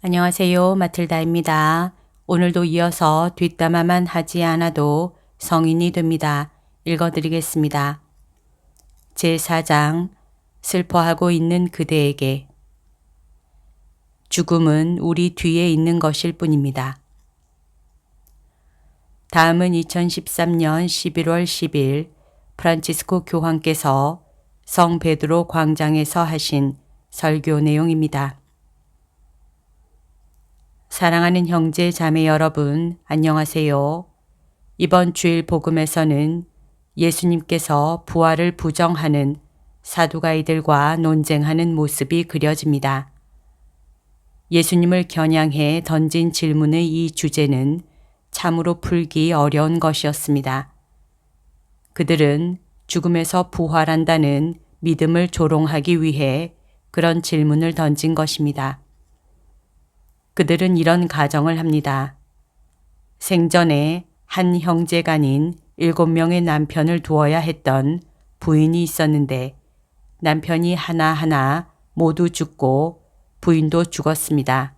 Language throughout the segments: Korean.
안녕하세요. 마틀다입니다. 오늘도 이어서 뒷담화만 하지 않아도 성인이 됩니다. 읽어드리겠습니다. 제4장 슬퍼하고 있는 그대에게 죽음은 우리 뒤에 있는 것일 뿐입니다. 다음은 2013년 11월 10일 프란치스코 교황께서 성 베드로 광장에서 하신 설교 내용입니다. 사랑하는 형제 자매 여러분, 안녕하세요. 이번 주일 복음에서는 예수님께서 부활을 부정하는 사두가이들과 논쟁하는 모습이 그려집니다. 예수님을 겨냥해 던진 질문의 이 주제는 참으로 풀기 어려운 것이었습니다. 그들은 죽음에서 부활한다는 믿음을 조롱하기 위해 그런 질문을 던진 것입니다. 그들은 이런 가정을 합니다. 생전에 한 형제간인 일곱 명의 남편을 두어야 했던 부인이 있었는데 남편이 하나하나 모두 죽고 부인도 죽었습니다.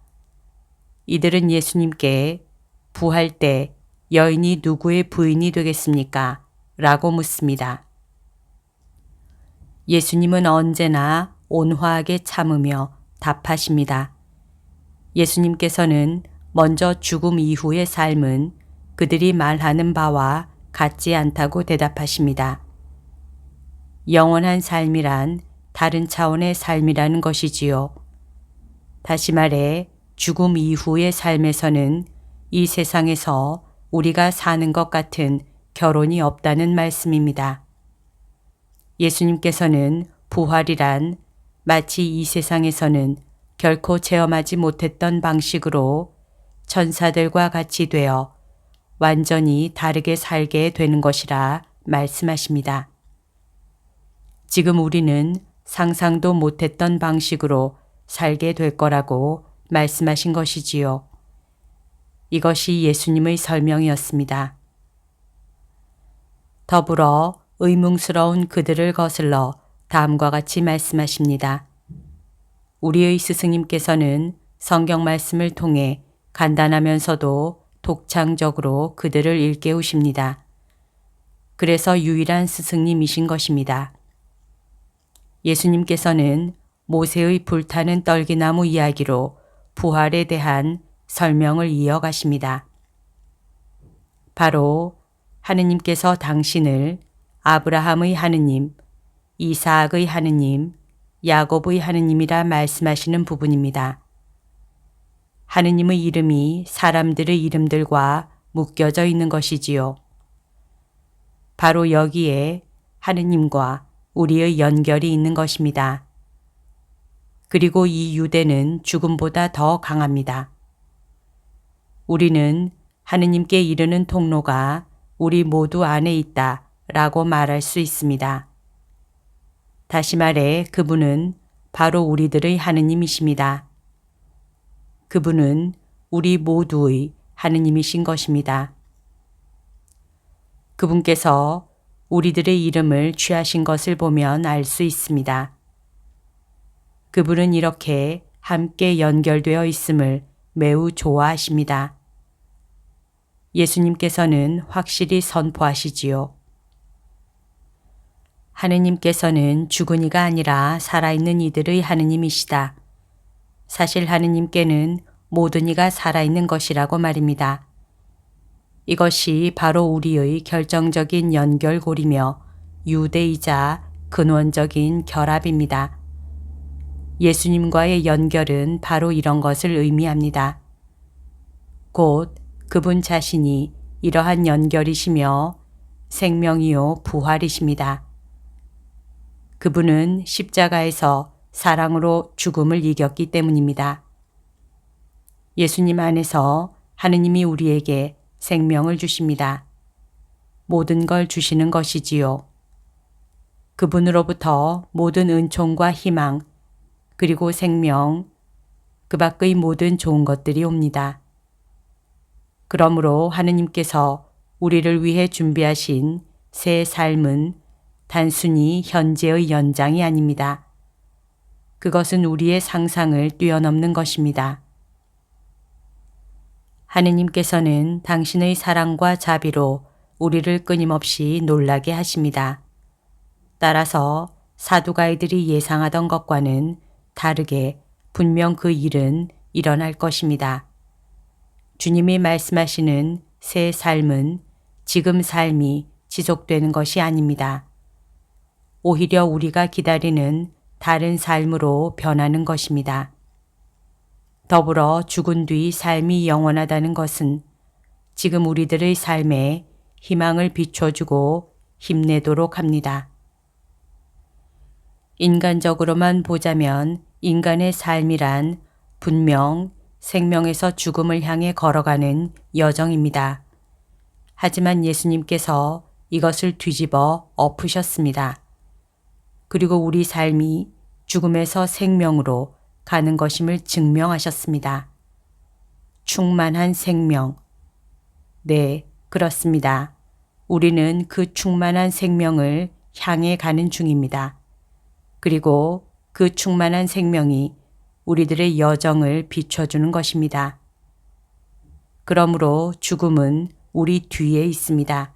이들은 예수님께 부할 때 여인이 누구의 부인이 되겠습니까? 라고 묻습니다. 예수님은 언제나 온화하게 참으며 답하십니다. 예수님께서는 먼저 죽음 이후의 삶은 그들이 말하는 바와 같지 않다고 대답하십니다. 영원한 삶이란 다른 차원의 삶이라는 것이지요. 다시 말해 죽음 이후의 삶에서는 이 세상에서 우리가 사는 것 같은 결혼이 없다는 말씀입니다. 예수님께서는 부활이란 마치 이 세상에서는 결코 체험하지 못했던 방식으로 천사들과 같이 되어 완전히 다르게 살게 되는 것이라 말씀하십니다. 지금 우리는 상상도 못했던 방식으로 살게 될 거라고 말씀하신 것이지요. 이것이 예수님의 설명이었습니다. 더불어 의문스러운 그들을 거슬러 다음과 같이 말씀하십니다. 우리의 스승님께서는 성경 말씀을 통해 간단하면서도 독창적으로 그들을 일깨우십니다. 그래서 유일한 스승님이신 것입니다. 예수님께서는 모세의 불타는 떨기나무 이야기로 부활에 대한 설명을 이어가십니다. 바로 하느님께서 당신을 아브라함의 하느님, 이사악의 하느님, 야곱의 하느님이라 말씀하시는 부분입니다. 하느님의 이름이 사람들의 이름들과 묶여져 있는 것이지요. 바로 여기에 하느님과 우리의 연결이 있는 것입니다. 그리고 이 유대는 죽음보다 더 강합니다. 우리는 하느님께 이르는 통로가 우리 모두 안에 있다 라고 말할 수 있습니다. 다시 말해 그분은 바로 우리들의 하느님이십니다. 그분은 우리 모두의 하느님이신 것입니다. 그분께서 우리들의 이름을 취하신 것을 보면 알 수 있습니다. 그분은 이렇게 함께 연결되어 있음을 매우 좋아하십니다. 예수님께서는 확실히 선포하시지요. 하느님께서는 죽은 이가 아니라 살아있는 이들의 하느님이시다. 사실 하느님께는 모든 이가 살아있는 것이라고 말입니다. 이것이 바로 우리의 결정적인 연결고리며 유대이자 근원적인 결합입니다. 예수님과의 연결은 바로 이런 것을 의미합니다. 곧 그분 자신이 이러한 연결이시며 생명이요 부활이십니다. 그분은 십자가에서 사랑으로 죽음을 이겼기 때문입니다. 예수님 안에서 하느님이 우리에게 생명을 주십니다. 모든 걸 주시는 것이지요. 그분으로부터 모든 은총과 희망, 그리고 생명, 그 밖의 모든 좋은 것들이 옵니다. 그러므로 하느님께서 우리를 위해 준비하신 새 삶은 단순히 현재의 연장이 아닙니다. 그것은 우리의 상상을 뛰어넘는 것입니다. 하느님께서는 당신의 사랑과 자비로 우리를 끊임없이 놀라게 하십니다. 따라서 사두가이들이 예상하던 것과는 다르게 분명 그 일은 일어날 것입니다. 주님이 말씀하시는 새 삶은 지금 삶이 지속되는 것이 아닙니다. 오히려 우리가 기다리는 다른 삶으로 변하는 것입니다. 더불어 죽은 뒤 삶이 영원하다는 것은 지금 우리들의 삶에 희망을 비춰주고 힘내도록 합니다. 인간적으로만 보자면 인간의 삶이란 분명 생명에서 죽음을 향해 걸어가는 여정입니다. 하지만 예수님께서 이것을 뒤집어 엎으셨습니다. 그리고 우리 삶이 죽음에서 생명으로 가는 것임을 증명하셨습니다. 충만한 생명. 네, 그렇습니다. 우리는 그 충만한 생명을 향해 가는 중입니다. 그리고 그 충만한 생명이 우리들의 여정을 비춰주는 것입니다. 그러므로 죽음은 우리 뒤에 있습니다.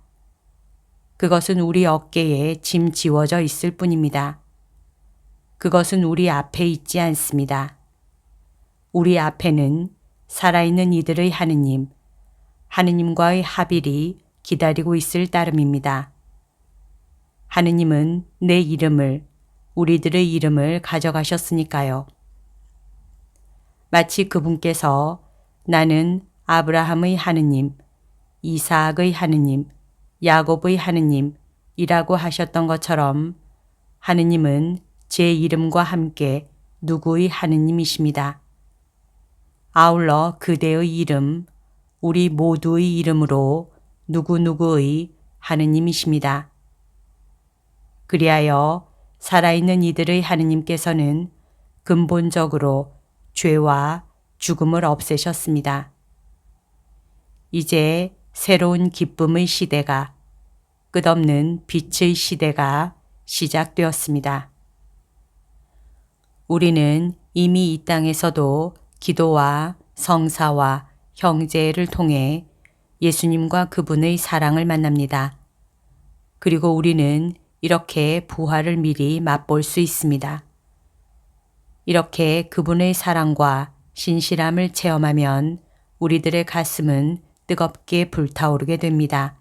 그것은 우리 어깨에 짐 지워져 있을 뿐입니다. 그것은 우리 앞에 있지 않습니다. 우리 앞에는 살아있는 이들의 하느님, 하느님과의 합일이 기다리고 있을 따름입니다. 하느님은 내 이름을, 우리들의 이름을 가져가셨으니까요. 마치 그분께서 나는 아브라함의 하느님, 이사악의 하느님, 야곱의 하느님이라고 하셨던 것처럼 하느님은 제 이름과 함께 누구의 하느님이십니다. 아울러 그대의 이름, 우리 모두의 이름으로 누구누구의 하느님이십니다. 그리하여 살아있는 이들의 하느님께서는 근본적으로 죄와 죽음을 없애셨습니다. 이제 새로운 기쁨의 시대가 끝없는 빛의 시대가 시작되었습니다. 우리는 이미 이 땅에서도 기도와 성사와 형제를 통해 예수님과 그분의 사랑을 만납니다. 그리고 우리는 이렇게 부활을 미리 맛볼 수 있습니다. 이렇게 그분의 사랑과 신실함을 체험하면 우리들의 가슴은 뜨겁게 불타오르게 됩니다.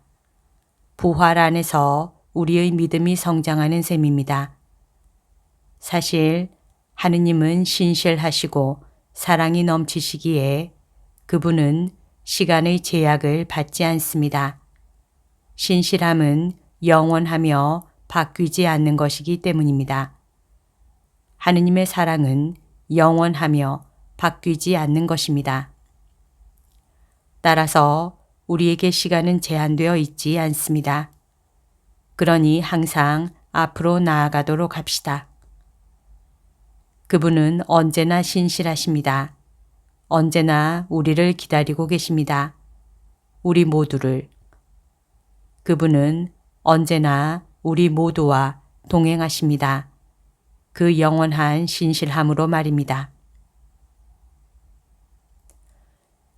부활 안에서 우리의 믿음이 성장하는 셈입니다. 사실 하느님은 신실하시고 사랑이 넘치시기에 그분은 시간의 제약을 받지 않습니다. 신실함은 영원하며 바뀌지 않는 것이기 때문입니다. 하느님의 사랑은 영원하며 바뀌지 않는 것입니다. 따라서 우리에게 시간은 제한되어 있지 않습니다. 그러니 항상 앞으로 나아가도록 합시다. 그분은 언제나 신실하십니다. 언제나 우리를 기다리고 계십니다. 우리 모두를. 그분은 언제나 우리 모두와 동행하십니다. 그 영원한 신실함으로 말입니다.